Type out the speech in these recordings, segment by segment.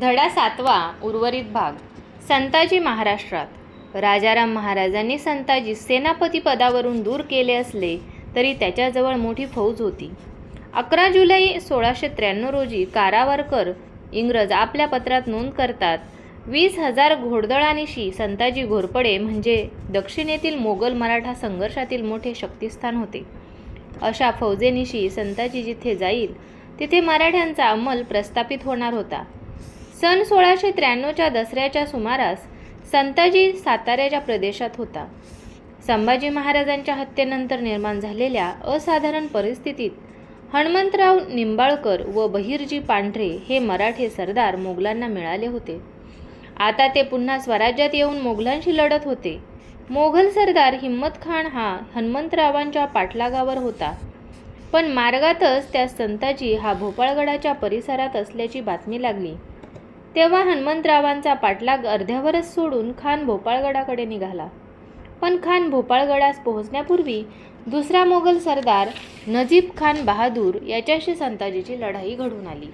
धडा सातवा उर्वरित भाग. संताजी महाराष्ट्रात. राजाराम महाराजांनी संताजी सेनापती पदावरून दूर केले असले तरी त्याच्याजवळ मोठी फौज होती. अकरा जुलै सोळाशे त्र्याण्णव रोजी कारावरकर इंग्रज आपल्या पत्रात नोंद करतात वीस हजार घोडदळानिशी संताजी घोरपडे म्हणजे दक्षिणेतील मोगल मराठा संघर्षातील मोठे शक्तिस्थान होते. अशा फौजेनिशी संताजी जिथे जाईल तिथे मराठ्यांचा अंमल प्रस्थापित होणार होता. सन सोळाशे त्र्याण्णवच्या दसऱ्याच्या सुमारास संताजी साताऱ्याच्या प्रदेशात होता. संभाजी महाराजांच्या हत्येनंतर निर्माण झालेल्या असाधारण परिस्थितीत हनुमंतराव निंबाळकर व बहिर्जी पांढरे हे मराठे सरदार मोगलांना मिळाले होते. आता ते पुन्हा स्वराज्यात येऊन मोगलांशी लढत होते. मोघल सरदार हिम्मत खान हा हनुमंतरावांच्या पाठलागावर होता. पण मार्गातच त्या संताजी हा भोपाळगडाच्या परिसरात असल्याची बातमी लागली. तेव्हा हनुमंतरावांचा पाठलाग अर्ध्यावरच सोडून खान भोपाळगडाकडे निघाला. पण खान भोपाळगडास पोहोचण्यापूर्वी दुसरा मोगल सरदार नजीब खान बहादूर याच्याशी संताजीची लढाई घडून आली.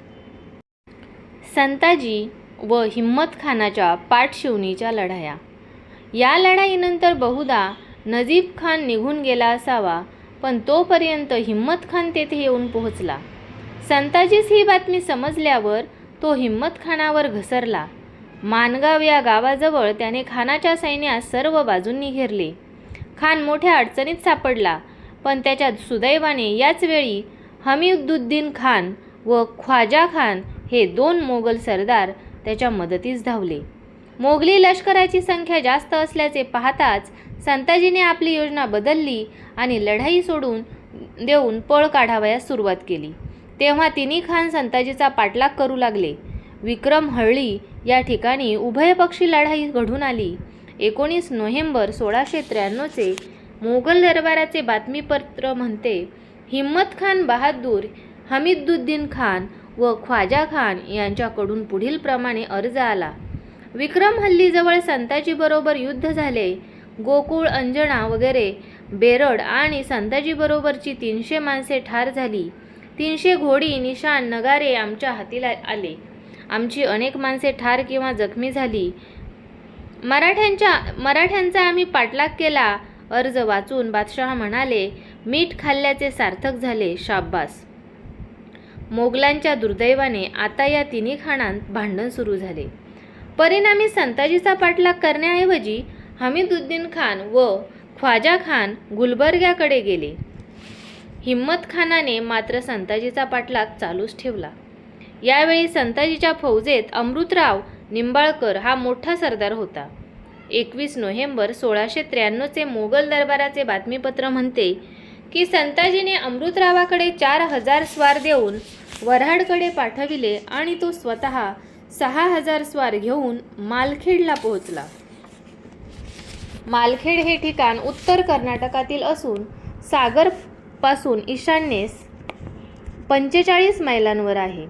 संताजी व हिम्मत खानाच्या पाठशिवणीच्या लढाया. या लढाईनंतर बहुधा नजीब खान निघून गेला असावा पण तोपर्यंत हिम्मत खान तेथे येऊन पोहोचला. संताजीस ही बातमी समजल्यावर तो हिम्मत खानावर घसरला. मानगाव या गावाजवळ त्याने खानाच्या सैन्यास सर्व बाजूंनी घेरले. खान मोठ्या अडचणीत सापडला पण त्याच्या सुदैवाने याच वेळी हमीदुद्दीन खान व ख्वाजा खान हे दोन मोगल सरदार त्याच्या मदतीस धावले. मोगली लष्कराची संख्या जास्त असल्याचे पाहताच संताजीने आपली योजना बदलली आणि लढाई सोडून देऊन पळ काढावयास सुरुवात केली. तेव्हा तिन्ही खान संताजीचा पाठलाग करू लागले. विक्रम हळ्ळी या ठिकाणी उभयपक्षी लढाई घडून आली. एकोणीस नोव्हेंबर सोळाशे त्र्याण्णवचे मोगल दरबाराचे बातमीपत्र म्हणते हिम्मत खान बहादूर हमीदुद्दीन खान व ख्वाजा खान यांच्याकडून पुढील प्रमाणे अर्ज आला. विक्रम हल्लीजवळ संताजीबरोबर युद्ध झाले. गोकुळ अंजना वगैरे बेरड आणि संताजीबरोबरची तीनशे माणसे ठार झाली. तीनशे घोडी निशाण नगारे आमच्या हातीला आले. आमची अनेक माणसे ठार किंवा जखमी झाली. मराठ्यांच्या मराठ्यांचा आम्ही पाठलाग केला. अर्ज वाचून बादशहा म्हणाले मीठ खाल्ल्याचे सार्थक झाले शाब्बास. मोगलांच्या दुर्दैवाने आता या तिन्ही खाणांत भांडण सुरू झाले. परिणामी संताजीचा पाठलाग करण्याऐवजी हमीदुद्दीन खान व ख्वाजा खान गुलबर्ग्याकडे गेले. हिम्मत खानाने मात्र संताजीचा पाठलाग चालूच ठेवला. यावेळी संताजीच्या फौजेत अमृतराव निंबाळकर हा मोठा सरदार होता. एकवीस नोव्हेंबर सोळाशे त्र्याण्णवचे मोगल दरबाराचे बातमीपत्र म्हणते की संताजीने अमृतरावाकडे चार हजार स्वार देऊन वऱ्हाडकडे पाठविले आणि तो स्वतः सहा हजार स्वार घेऊन मालखेडला पोहोचला. मालखेड हे ठिकाण उत्तर कर्नाटकातील असून सागर पासून ईशान्येस पंचेचाळीस मैलांवर आहे.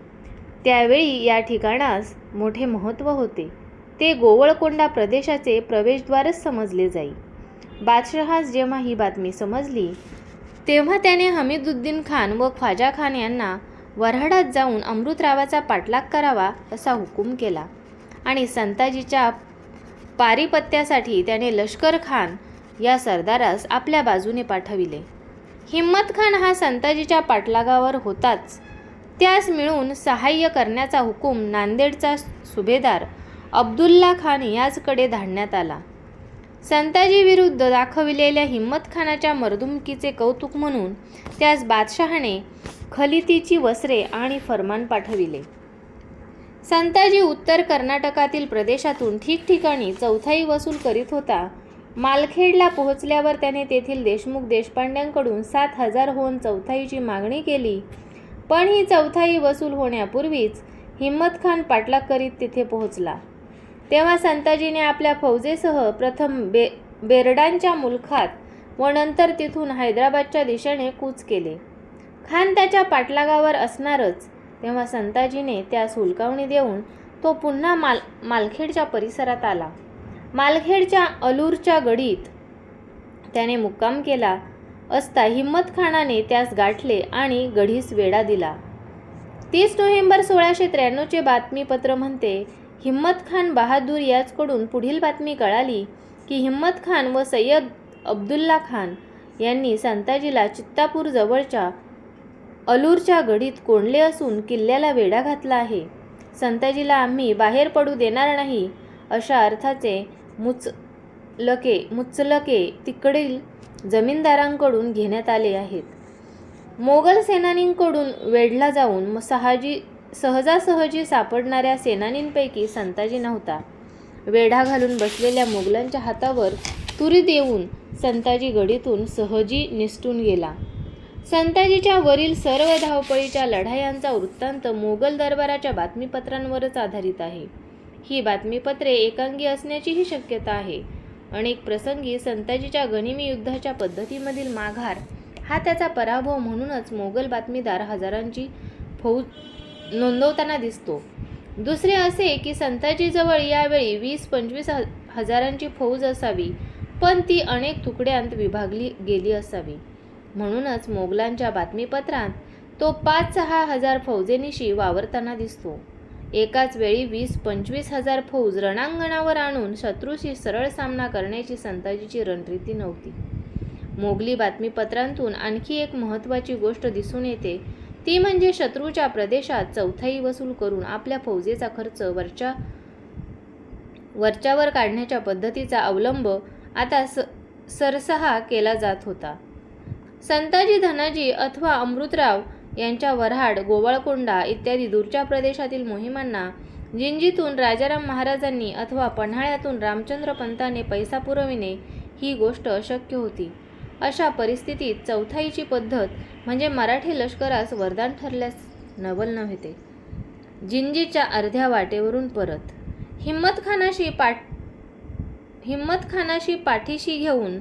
त्यावेळी या ठिकाणास मोठे महत्त्व होते. ते गोवळकोंडा प्रदेशाचे प्रवेशद्वारच समजले जाई. बादशहास जेव्हा ही बातमी समजली तेव्हा त्याने हमीदुद्दीन खान व ख्वाजा खान यांना वऱ्हाडात जाऊन अमृतरावाचा पाठलाग करावा असा हुकूम केला आणि संताजीच्या पारिपत्यासाठी त्याने लष्कर खान या सरदारास आपल्या बाजूने पाठविले. हिम्मत खान हा संताजीच्या पाठलागावर होताच. त्यास मिळून सहाय्य करण्याचा हुकूम नांदेडचा सुभेदार अब्दुल्ला खान याचकडे धाडण्यात आला. संताजी विरुद्ध दाखविलेल्या हिम्मत खानाच्या मर्दुमकीचे कौतुक म्हणून त्यास बादशहाने खलितीची वस्त्रे आणि फरमान पाठविले. संताजी उत्तर कर्नाटकातील प्रदेशातून ठिकठिकाणी चौथाई वसूल करीत होता. मालखेडला पोहोचल्यावर त्याने तेथील देशमुख देशपांड्यांकडून सात हजार होऊन चौथाईची मागणी केली. पण ही चौथाई वसूल होण्यापूर्वीच हिम्मत खान पाठलाग करीत तिथे पोहोचला. तेव्हा संताजीने आपल्या फौजेसह प्रथम बे बेरडांच्या मुलखात व नंतर तिथून हैदराबादच्या दिशेने कूच केले. खान त्याच्या पाठलागावर असणारच तेव्हा संताजीने त्यास हुलकावणी देऊन तो पुन्हा माल मालखेडच्या परिसरात आला. मालखेडच्या अलूरच्या गडीत. त्याने मुक्काम केला असता हिम्मत खानाने त्यास गाठले आणि गढीस वेढा दिला. तीस नोव्हेंबर सोळाशे त्र्याण्णवचे बातमीपत्र म्हणते हिम्मत खान बहादूर याचकडून पुढील बातमी कळाली की हिम्मत खान व सय्यद अब्दुल्ला खान यांनी संताजीला चित्तापूर जवळच्या अलूरच्या गडीत कोंडले असून किल्ल्याला वेढा घातला आहे. संताजीला आम्ही बाहेर पडू देणार नाही अशा अर्थाचे मुचलके मुचलके तिकडील जमीनदारांकडून घेण्यात आले आहेत. मोगल सेनानींकडून वेढला जाऊन म- सहाजी सहजासहजी सापडणाऱ्या सेनानींपैकी संताजी नव्हता. वेढा घालून बसलेल्या मोगलांच्या हातावर तुरी देऊन संताजी गडीतून सहजी निसटून गेला. संताजीच्या वरील सर्व धावपळीच्या लढायांचा वृत्तांत मोगल दरबाराच्या बातमीपत्रांवरच आधारित आहे. ही बातमीपत्रे एकांगी असण्याचीही शक्यता आहे. अनेक प्रसंगी संताजीच्या गनिमी युद्धाच्या पद्धतीमधील माघार हा त्याचा पराभव म्हणूनच मोगल बातमीदार हजारांची फौज नोंदवताना दिसतो. दुसरे असे की संताजीजवळ यावेळी वीस पंचवीस हजारांची फौज असावी पण ती अनेक तुकड्यांत विभागली गेली असावी. म्हणूनच मोगलांच्या बातमीपत्रात तो पाच सहा हजार फौजेनिशी वावरताना दिसतो. एकाच वेळी वीस पंचवीस हजार फौज रणांगणावर आणून शत्रूशी सरळ सामना करण्याची संताजीची रणनीती नव्हती. मोगली बातमीपत्रांतून आणखी एक महत्त्वाची गोष्ट दिसून येते. ती म्हणजे शत्रूच्या प्रदेशात चौथाई वसूल करून आपल्या फौजेचा खर्च वरच्या वरच्यावर काढण्याच्या पद्धतीचा अवलंब आता स सरसहा केला जात होता. संताजी धनाजी अथवा अमृतराव यांच्या वऱ्हाड गोवाळकोंडा इत्यादी दूरच्या प्रदेशातील मोहिमांना जिंजीतून राजाराम महाराजांनी अथवा पन्हाळ्यातून रामचंद्र पंताने पैसा पुरविणे ही गोष्ट अशक्य होती. अशा परिस्थितीत चौथाईची पद्धत म्हणजे मराठी लष्करास वरदान ठरल्यास नवल नव्हते. जिंजीच्या अर्ध्या वाटेवरून परत हिम्मतखानाशी पाठ हिम्मतखानाशी पाठीशी घेऊन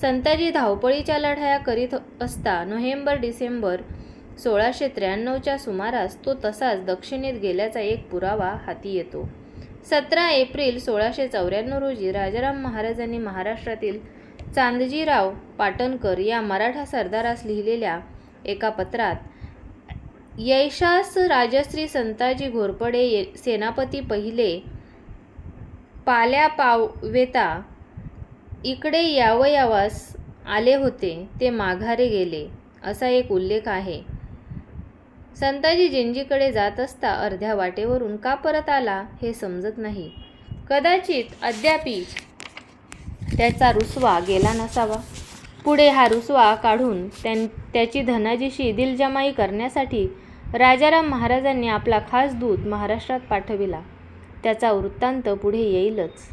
संताजी धावपळीच्या लढाया करीत असता नोव्हेंबर डिसेंबर सोळाशे त्र्याण्णवच्या सुमारास तो तसाच दक्षिणेत गेल्याचा एक पुरावा हाती येतो. सतरा एप्रिल सोळाशे चौऱ्याण्णव रोजी राजाराम महाराजांनी महाराष्ट्रातील चांदजीराव पाटणकर या मराठा सरदारास लिहिलेल्या एका पत्रात यैशास राजश्री संताजी घोरपडे ये- सेनापती पहिले पाल्या पावेता इकडे यावयावास आले होते ते माघारे गेले असा एक उल्लेख आहे. संताजी जिंजीकडे जात असता अर्ध्या वाटेवरून का परत आला हे समजत नाही. कदाचित अद्यापी त्याचा रुसवा गेला नसावा. पुढे हा रुसवा काढून त्यां त्याची धनाजीशी दिलजमाई करण्यासाठी राजाराम महाराजांनी आपला खास दूत महाराष्ट्रात पाठविला. त्याचा वृत्तांत पुढे येईलच.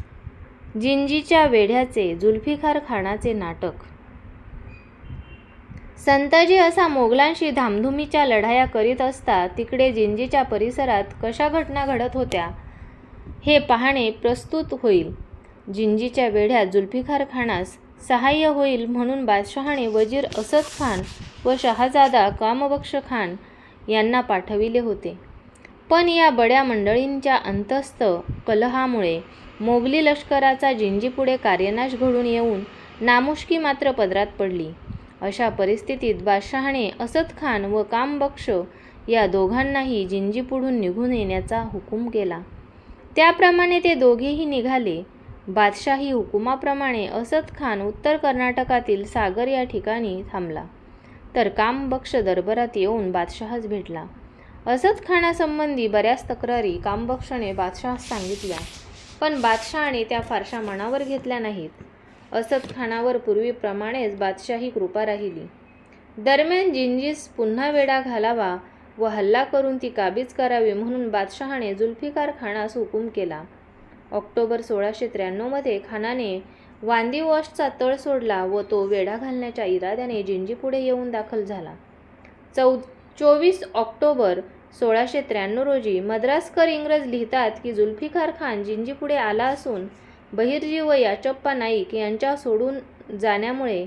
जिंजीच्या वेढ्याचे जुल्फिकार खानाचे नाटक. संताजी असा मोगलांशी धामधुमीच्या लढाया करीत असता तिकडे जिंजीच्या परिसरात कशा घटना घडत होत्या हे पाहणे प्रस्तुत होईल. जिंजीच्या वेढ्यात जुल्फिकार खानास सहाय्य होईल म्हणून बादशहाने वजीर असद खान व शहाजादा कामबक्ष खान यांना पाठविले होते. पण या बड्या मंडळींच्या अंतस्थ कलहामुळे मोगली लष्कराचा जिंजीपुढे कार्यनाश घडून येऊन नामुष्की मात्र पदरात पडली. अशा परिस्थितीत बादशहाने असद खान व कामबक्ष या दोघांनाही जिंजीपुढून निघून येण्याचा हुकूम केला. त्याप्रमाणे ते दोघेही निघाले. बादशाही हुकुमाप्रमाणे असद खान उत्तर कर्नाटकातील सागर या ठिकाणी थांबला. तर कामबक्ष दरबारात येऊन बादशहास भेटला. असद खानासंबंधी बऱ्याच तक्रारी कामबक्षने बादशहास सांगितल्या. पण बादशहाने त्या फारशा मनावर घेतल्या नाहीत. असद खानावर पूर्वीप्रमाणेच बादशाही कृपा राहिली. दरम्यान जिंजीस पुन्हा वेढा घालावा व हल्ला करून ती काबीज करावी म्हणून बादशहाने जुल्फिकार खानास हुकूम केला. ऑक्टोबर सोळाशे त्र्याण्णवमध्ये खानाने वांदीवॉशचा तळ सोडला व तो वेढा घालण्याच्या इराद्याने जिंजीपुढे येऊन दाखल झाला. चौ चोवीस ऑक्टोबर सोळाशे त्र्याण्णव रोजी मद्रासकर इंग्रज लिहितात की जुल्फिकार खान जिंजीपुढे आला असून बहिर्जी व याचप्पा नाईक यांच्या सोडून जाण्यामुळे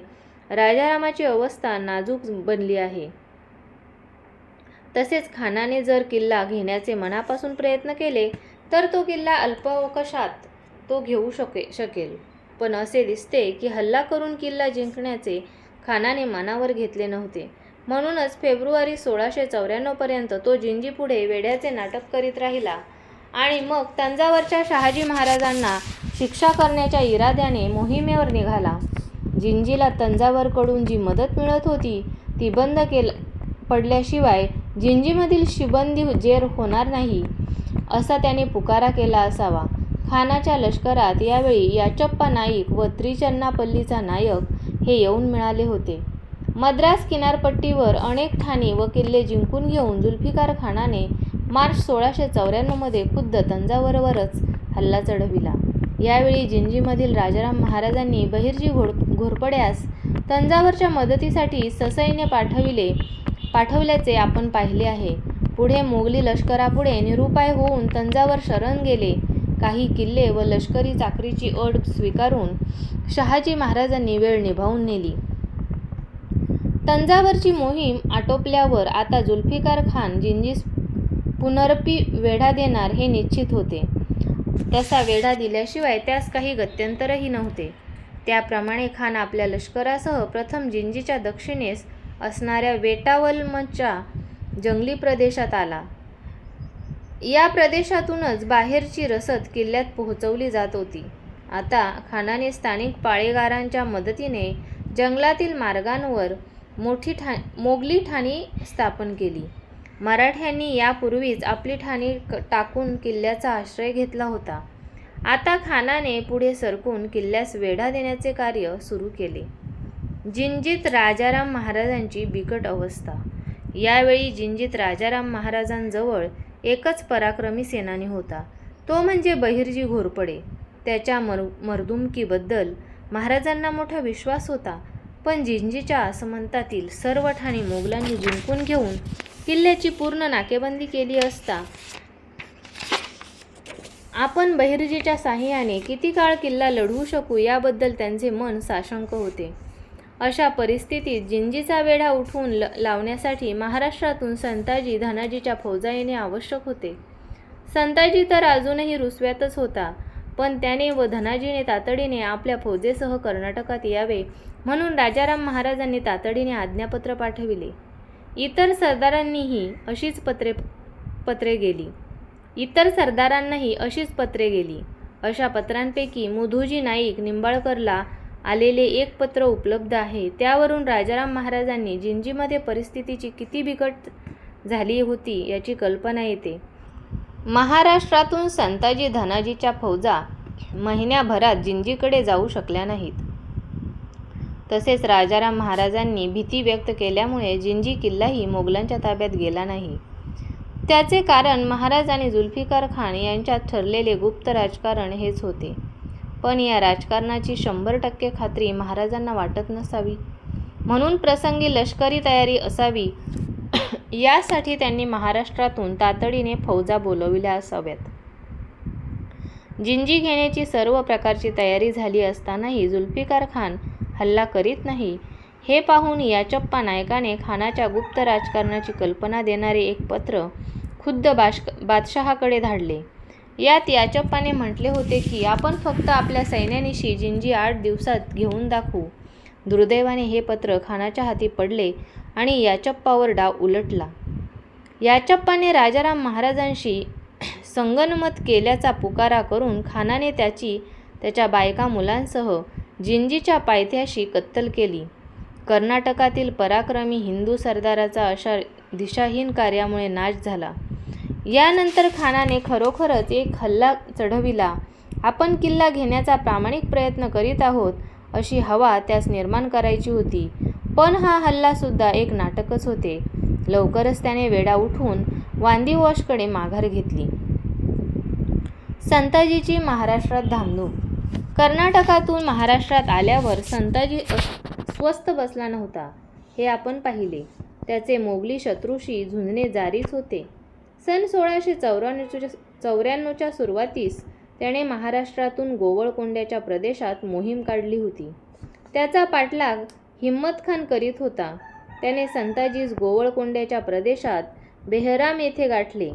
राजारामाची अवस्था नाजूक बनली आहे. तसेच खानाने जर किल्ला घेण्याचे मनापासून प्रयत्न केले तर तो किल्ला अल्पावकाशात तो घेऊ शके शकेल. पण असे दिसते की हल्ला करून किल्ला जिंकण्याचे खानाने मनावर घेतले नव्हते. म्हणूनच फेब्रुवारी सोळाशे चौऱ्याण्णवपर्यंत तो जिंजीपुढे वेड्याचे नाटक करीत राहिला. आणि मग तंजावरच्या शहाजी महाराजांना शिक्षा करण्याच्या इराद्याने मोहिमेवर निघाला. जिंजीला तंजावरकडून जी मदत मिळत होती ती बंद केल पडल्याशिवाय जिंजीमधील शिबंदी जेर होणार नाही असा त्याने पुकारा केला असावा. खानाच्या लष्करात यावेळी याचप्पा नाईक व त्रिचन्नापल्लीचा नायक हे येऊन मिळाले होते. मद्रास किनारपट्टीवर अनेक ठाणी व किल्ले जिंकून घेऊन जुल्फिकार खानाने मार्च सोळाशे चौऱ्याण्णवमध्ये खुद्द तंजावरवरच हल्ला चढविला. यावेळी जिंजीमधील राजाराम महाराजांनी बहिर्जी घोड घोरपड्यास तंजावरच्या मदतीसाठी ससैन्य पाठविले पाठवल्याचे आपण पाहिले आहे. पुढे मोगली लष्करापुढे निरुपाय होऊन तंजावर शरण गेले. काही किल्ले व लष्करी चाकरीची अट स्वीकारून शहाजी महाराजांनी वेळ निभावून नेली. तंजावरची मोहीम आटोपल्यावर आता जुल्फिकार खान जिंजीस पुनरपी वेढा देणार हे निश्चित होते. तसा वेढा दिल्याशिवाय त्यास काही गत्यंतरही नव्हते. त्याप्रमाणे खान आपल्या लष्करासह प्रथम जिंजीच्या दक्षिणेस असणाऱ्या वेटावलमच्या जंगली प्रदेशात आला. या प्रदेशातूनच बाहेरची रसद किल्ल्यात पोहोचवली जात होती. आता खानाने स्थानिक पाळेगारांच्या मदतीने जंगलातील मार्गांवर मोठी ठा मोगली ठाणी स्थापन केली. मराठ्यांनी यापूर्वीच आपली ठाणी टाकून किल्ल्याचा आश्रय घेतला होता. आता खानाने पुढे सरकून किल्ल्यास वेढा देण्याचे कार्य सुरू केले. जिंजीत राजाराम महाराजांची बिकट अवस्था. यावेळी जिंजीत राजाराम महाराजांजवळ एकच पराक्रमी सेनानी होता. तो म्हणजे बहिर्जी घोरपडे. त्याच्या मर मर्दुमकीबद्दल महाराजांना मोठा विश्वास होता. पण जिंजीच्या आसमंतातील सर्व ठाणी मोगलांनी जिंकून घेऊन किल्ल्याची पूर्ण नाकेबंदी केली असता. आपण बहिर्जीच्या साह्याने किती काळ किल्ला लढवू शकू याबद्दल त्यांचे मन साशंक होते. अशा परिस्थितीत जिंजीचा वेढा उठवून ल लावण्यासाठी महाराष्ट्रातून संताजी धनाजीच्या फौजा येणे आवश्यक होते. संताजी तर अजूनही रुसव्यातच होता पण त्याने व धनाजीने तातडीने आपल्या फौजेसह कर्नाटकात यावे म्हणून राजाराम महाराजांनी तातडीने आज्ञापत्र पाठविले. इतर सरदारांनीही अशीच पत्रे पत्रे गेली. इतर सरदारांनाही अशीच पत्रे गेली. अशा पत्रांपैकी मुधोजी नाईक निंबाळकरला आलेले एक पत्र उपलब्ध आहे. त्यावरून राजाराम महाराजांनी जिंजीमध्ये परिस्थितीची किती बिकट झाली होती याची कल्पना येते. महाराष्ट्रातून संताजी धनाजीच्या फौजा महिन्याभरात जिंजीकडे जाऊ शकल्या नाहीत. तसेच राजाराम महाराजांनी भीती व्यक्त केल्यामुळे जिंजी किल्लाही मोगलांच्या ताब्यात गेला नाही. त्याचे कारण महाराज आणि जुल्फिकार खान यांच्यात ठरलेले गुप्त राजकारण हेच होते. पण या राजकारणाची शंभर टक्के खात्री महाराजांना वाटत नसावी. म्हणून प्रसंगी लष्करी तयारी असावी. यासाठी त्यांनी महाराष्ट्रातून तातडीने फौजा बोलविल्या असाव्यात. जिंजी घेण्याची सर्व प्रकारची तयारी झाली असतानाही जुल्फिकार खान हल्ला करीत नाही. हे पाहून याचप्पा नायकाने खानाच्या गुप्त राजकारणाची कल्पना देणारे एक पत्र खुद्द बाश बादशहाकडे धाडले. यात याचप्पाने म्हटले होते की आपण फक्त आपल्या सैन्यानिशी जिंजी आठ दिवसात घेऊन दाखवू. दुर्दैवाने हे पत्र खानाच्या हाती पडले आणि याचप्पावर डाव उलटला. याचप्पाने राजाराम महाराजांशी संगनमत केल्याचा पुकारा करून खानाने त्याची त्याच्या बायका मुलांसह जिंजीच्या पायथ्याशी कत्तल केली. कर्नाटकातील पराक्रमी हिंदू सरदाराचा अशा दिशाहीन कार्यामुळे नाश झाला. यानंतर खानाने खरोखरच एक हल्ला चढविला. आपण किल्ला घेण्याचा प्रामाणिक प्रयत्न करीत आहोत अशी हवा त्यास निर्माण करायची होती. पण हा हल्लासुद्धा एक नाटकच होते. लवकरच त्याने वेडा उठून वांदीवॉशकडे माघार घेतली. संताजीची महाराष्ट्रात धामधूम कर्नाटकातून महाराष्ट्रात आल्यावर संताजी स्वस्थ बसला नव्हता. हे आपण पाहिले. त्याचे मोगली शत्रूशी झुंजणे जारीच होते. सन सोळाशे चौऱ्याण्णवच्या चौऱ्याण्णवच्या सुरुवातीस त्याने महाराष्ट्रातून गोवळकोंड्याच्या प्रदेशात मोहीम काढली होती. त्याचा पाठलाग हिम्मत खान करीत होता. त्याने संताजीस गोवळकोंड्याच्या प्रदेशात बेहराम येथे गाठले.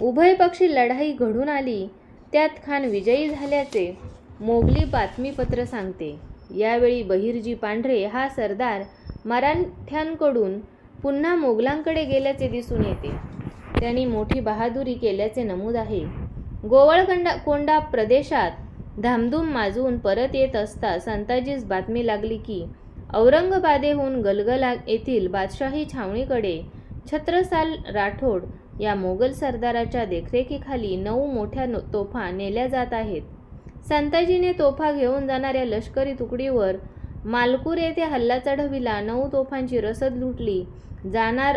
उभयपक्षी लढाई घडून आली. त्यात खान विजयी झाल्याचे मोगली बातमीपत्र सांगते. यावेळी बहिर्जी पांढरे हा सरदार मराठ्यांकडून पुन्हा मोगलांकडे गेल्याचे दिसून येते. त्यांनी मोठी बहादुरी केल्याचे नमूद आहे. गोवळकोंडा कोंडा प्रदेशात धामधूम माजवून परत येत असता संताजीस बातमी लागली की औरंगाबादेहून गलगला येथील बादशाही छावणीकडे छत्रसाल राठोड या मोगल सरदाराच्या देखरेखीखाली नऊ मोठ्या नो- तोफा नेल्या जात आहेत. संताजीने तोफा घेऊन जाणाऱ्या लष्करी तुकडीवर मालकूर येथे हल्ला चढविला नऊ तोफांची रसद लुटली. जाणार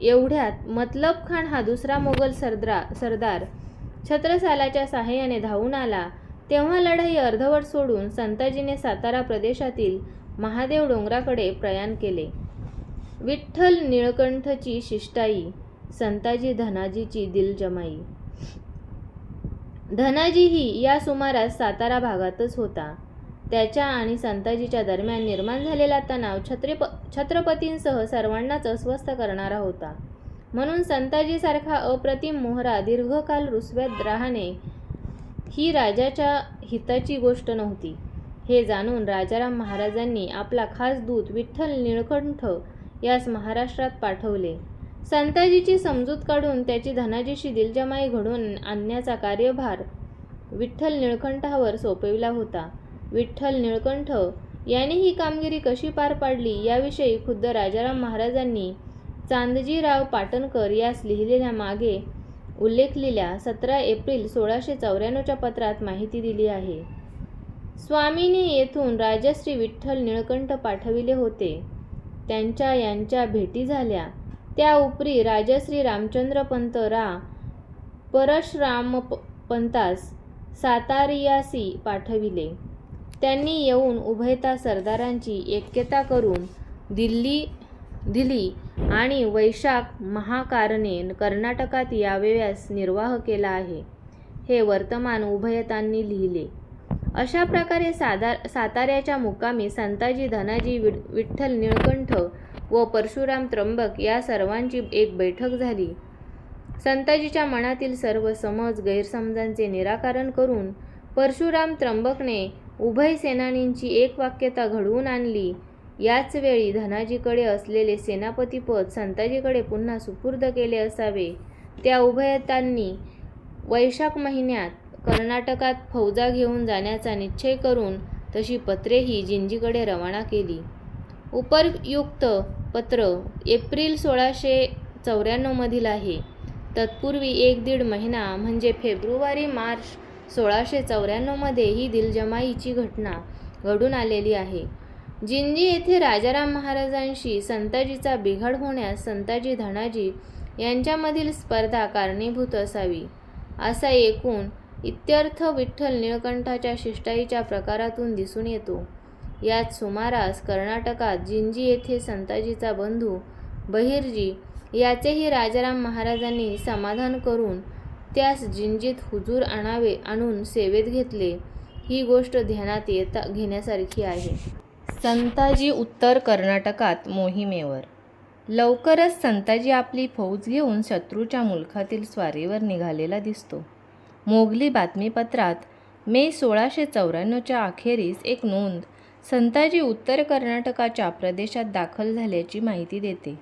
एवढ्यात मतलब खान हा दुसरा मोगल सरद्रा सरदार छत्रसालाच्या सहाय्याने धावून आला. तेव्हा लढाई अर्धवट सोडून संताजीने सातारा प्रदेशातील महादेव डोंगराकडे प्रयाण केले. विठ्ठल निळकंठची शिष्टाई संताजी धनाजीची दिलजमाई. धनाजीही या सुमारास सातारा भागातच होता. त्याच्या आणि संताजीच्या दरम्यान निर्माण झालेला तणाव छत्रप छत्रपतींसह सर्वांनाच अस्वस्थ करणारा होता. म्हणून संताजीसारखा अप्रतिम मोहरा दीर्घकाल रुसव्यात राहणे ही राजाच्या हिताची गोष्ट नव्हती. हे जाणून राजाराम महाराजांनी आपला खास दूत विठ्ठल निळकंठ यास महाराष्ट्रात पाठवले. संताजीची समजूत काढून त्याची धनाजीशी दिलजमाई घडवून आणण्याचा कार्यभार विठ्ठल निळकंठावर सोपविला होता. विठ्ठल निळकंठ याने ही कामगिरी कशी पार पाडली याविषयी खुद्द राजाराम महाराजांनी चांदजीराव पाटणकर यास लिहिलेल्या मागे उल्लेखलेल्या सतरा एप्रिल सोळाशे चौऱ्याण्णवच्या पत्रात माहिती दिली आहे. स्वामीने येथून राजश्री विठ्ठल निळकंठ पाठविले होते. त्यांच्या यांच्या भेटी झाल्या. त्या उपरी राजश्री रामचंद्र पंत रा परशुराम प- पंतास सातारियासी पाठविले. त्यांनी येऊन उभयता सरदारांची ऐक्यता करून दिल्ली दिली आणि वैशाख महाकारणे कर्नाटकात यावयास निर्वाह केला आहे. हे वर्तमान उभयतांनी लिहिले. अशा प्रकारे साधार साताऱ्याच्या मुक्कामी संताजी धनाजी वि विठ्ठल निळकंठ व परशुराम त्र्यंबक या सर्वांची एक बैठक झाली. संताजीच्या मनातील सर्व समज गैरसमजांचे निराकरण करून परशुराम त्र्यंबकने उभय सेनानींची एक वाक्यता घडवून आणली. याच वेळी धनाजीकडे असलेले सेनापतीपद संताजीकडे पुन्हा सुपूर्द केले असावे. त्या उभयतांनी वैशाख महिन्यात कर्नाटकात फौजा घेऊन जाण्याचा निश्चय करून तशी पत्रेही जिंजीकडे रवाना केली. उपरयुक्त पत्र एप्रिल सोळाशे चौऱ्याण्णवमधील आहे. तत्पूर्वी एक दीड महिना म्हणजे फेब्रुवारी मार्च सोळाशे चौऱ्याण्णवमध्ये ही दिलजमाईची घटना घडून आलेली आहे. जिंजी येथे राजाराम महाराजांशी संताजीचा बिघाड होण्यास संताजी धनाजी यांच्यामधील स्पर्धा कारणीभूत असावी असा एकूण इत्यर्थ विठ्ठल निळकंठाच्या शिष्टाईच्या प्रकारातून दिसून येतो. याच सुमारास कर्नाटकात जिंजी येथे संताजीचा बंधू बहिर्जी याचेही राजाराम महाराजांनी समाधान करून त्यास जिंजीत हुजूर आणावे आणून सेवेत घेतले. ही गोष्ट ध्यानात येता घेण्यासारखी आहे. संताजी उत्तर कर्नाटकात मोहिमेवर. लवकरच संताजी आपली फौज घेऊन शत्रूच्या मुलखातील स्वारीवर निघालेला दिसतो. मोगली बातमीपत्रात मे सोळाशे चौऱ्याण्णवच्या अखेरीस एक नोंद संताजी उत्तर कर्नाटकाच्या प्रदेशात दाखल झाल्याची माहिती देते.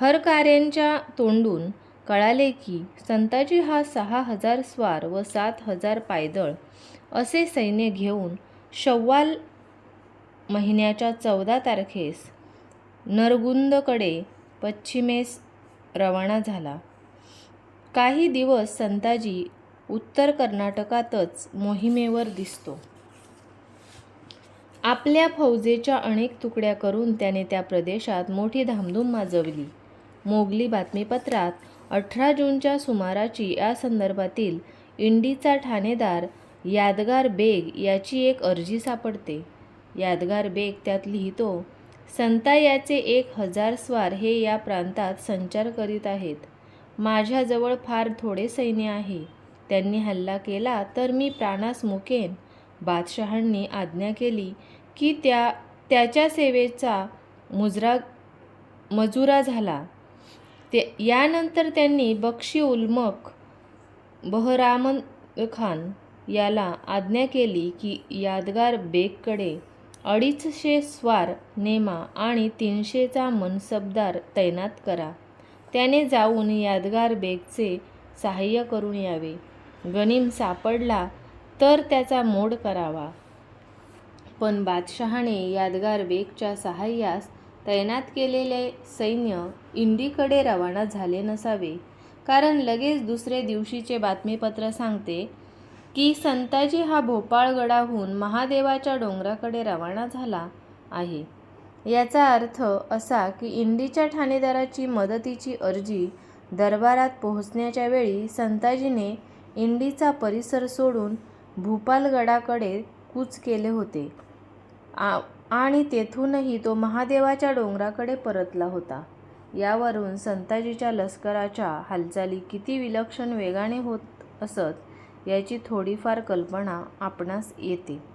हरकार्यांच्या तोंडून कळाले की संताजी हा सहा हजार स्वार व सात हजार पायदळ असे सैन्य घेऊन शव्वाल महिन्याच्या चौदा तारखेस नरगुंदकडे पश्चिमेस रवाना झाला. काही दिवस संताजी उत्तर कर्नाटकातच मोहिमेवर दिसतो. आपल्या फौजेच्या अनेक तुकड्या करून त्याने त्या प्रदेशात मोठी धामधूम माजवली. मोगली बातमीपत्रात अठरा जूनच्या सुमाराची या संदर्भातील इंडीचा ठाणेदार यादगार बेग याची एक अर्जी सापडते. यादगार बेग त्यात लिहितो संता याचे एक हजार स्वार हे या प्रांतात संचार करीत आहेत. माझ्याजवळ फार थोडे सैन्य आहे. त्यांनी हल्ला केला तर मी प्राणास मुकेन. बादशहांनी आज्ञा केली की त्या त्याच्या सेवेचा मुजरा मजुरा झाला. ते यानंतर त्यांनी बक्षी उल्मक बहरामन खान याला आज्ञा केली की यादगार बेगकडे अडीचशे स्वार नेमा आणि तीनशेचा मनसबदार तैनात करा. त्याने जाऊन यादगार बेगचे सहाय्य करून यावे. गनिम सापडला तर त्याचा मोड करावा. पण बादशहाने यादगार बेगच्या सहाय्यास तैनात केलेले सैन्य इंडीकडे रवाना झाले नसावे. कारण लगेच दुसरे दिवशीचे बातमीपत्र सांगते की संताजी हा भोपाळगडाहून महादेवाच्या डोंगराकडे रवाना झाला आहे. याचा अर्थ असा की इंडीच्या ठाणेदाराची मदतीची अर्जी दरबारात पोहोचण्याच्या वेळी संताजीने इंडीचा परिसर सोडून भूपालगडाकडे कूच केले होते. आ आणि तेथूनही तो महादेवाच्या डोंगराकडे परतला होता. यावरून संताजीच्या लष्कराच्या हालचाली किती विलक्षण वेगाने होत असत याची थोडीफार कल्पना आपणास येते.